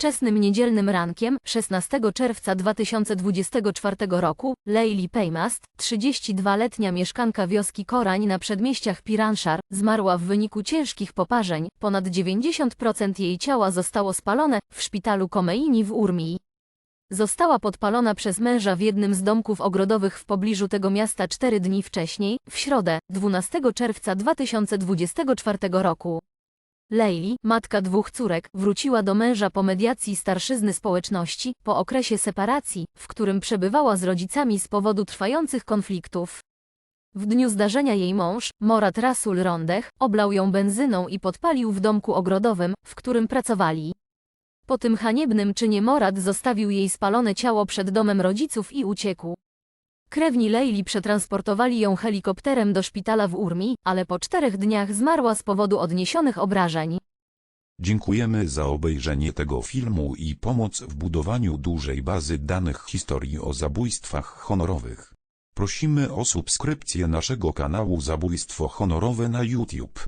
Wczesnym niedzielnym rankiem 16 czerwca 2024 roku Leili Paymast, 32-letnia mieszkanka wioski Korań na przedmieściach Piranshar, zmarła w wyniku ciężkich poparzeń. Ponad 90% jej ciała zostało spalone w szpitalu Komeini w Urmii. Została podpalona przez męża w jednym z domków ogrodowych w pobliżu tego miasta cztery dni wcześniej, w środę, 12 czerwca 2024 roku. Leili, matka dwóch córek, wróciła do męża po mediacji starszyzny społeczności, po okresie separacji, w którym przebywała z rodzicami z powodu trwających konfliktów. W dniu zdarzenia jej mąż, Morat Rasul Rondech, oblał ją benzyną i podpalił w domku ogrodowym, w którym pracowali. Po tym haniebnym czynie Morat zostawił jej spalone ciało przed domem rodziców i uciekł. Krewni Leili przetransportowali ją helikopterem do szpitala w Urmi, ale po czterech dniach zmarła z powodu odniesionych obrażeń. Dziękujemy za obejrzenie tego filmu i pomoc w budowaniu dużej bazy danych historii o zabójstwach honorowych. Prosimy o subskrypcję naszego kanału Zabójstwo Honorowe na YouTube.